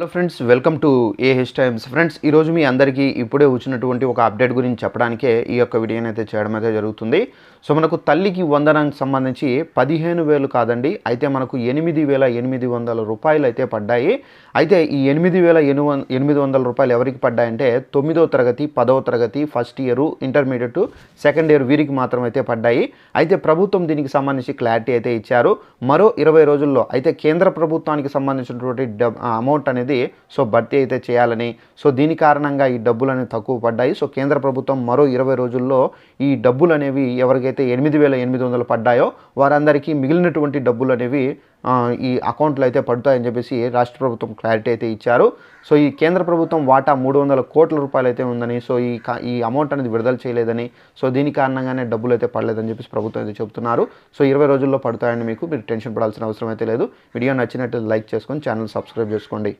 Hello friends welcome to A H Times. Friends ఈరోజు మీ అందరికీ ఇప్పుడే వచ్చినటువంటి ఒక అప్డేట్ గురించి చెప్పడానికే ఈ యొక్క వీడియోని అయితే చేయడం అయితే జరుగుతుంది. సో మనకు తల్లికి వందనానికి సంబంధించి పదిహేను వేలు కాదండి అయితే మనకు ఎనిమిది వేల ఎనిమిది వందల రూపాయలు అయితే పడ్డాయి. అయితే ఈ ఎనిమిది వేల ఎను ఎనిమిది వందల రూపాయలు ఎవరికి పడ్డాయంటే తొమ్మిదో తరగతి పదవ తరగతి first year intermediate second year వీరికి మాత్రం అయితే పడ్డాయి. అయితే ప్రభుత్వం దీనికి సంబంధించి క్లారిటీ అయితే ఇచ్చారు. మరో ఇరవై రోజుల్లో అయితే కేంద్ర ప్రభుత్వానికి సంబంధించినటువంటి అమౌంట్ అనేది సో భర్తీ అయితే చేయాలని. సో దీని కారణంగా ఈ డబ్బులు అనేవి తక్కువ పడ్డాయి. సో కేంద్ర ప్రభుత్వం మరో ఇరవై రోజుల్లో ఈ డబ్బులు అనేవి ఎవరికైతే ఎనిమిది వేల ఎనిమిది వందలు పడ్డాయో వారందరికీ మిగిలినటువంటి డబ్బులు అనేవి ఈ అకౌంట్లు అయితే పడతాయని చెప్పేసి రాష్ట్ర ప్రభుత్వం క్లారిటీ అయితే ఇచ్చారు. సో ఈ కేంద్ర ప్రభుత్వం వాటా మూడు వందల కోట్ల రూపాయలు అయితే ఉందని సో ఈ ఈ అమౌంట్ అనేది విడుదల చేయలేదని సో దీని కారణంగానే డబ్బులు అయితే పడలేదని చెప్పేసి ప్రభుత్వం అయితే చెబుతున్నారు. సో ఇరవై రోజుల్లో పడతాయని మీకు మీరు టెన్షన్ పడాల్సిన అవసరం అయితే లేదు. వీడియో నచ్చినట్టు లైక్ చేసుకొని ఛానల్ సబ్స్క్రైబ్ చేసుకోండి.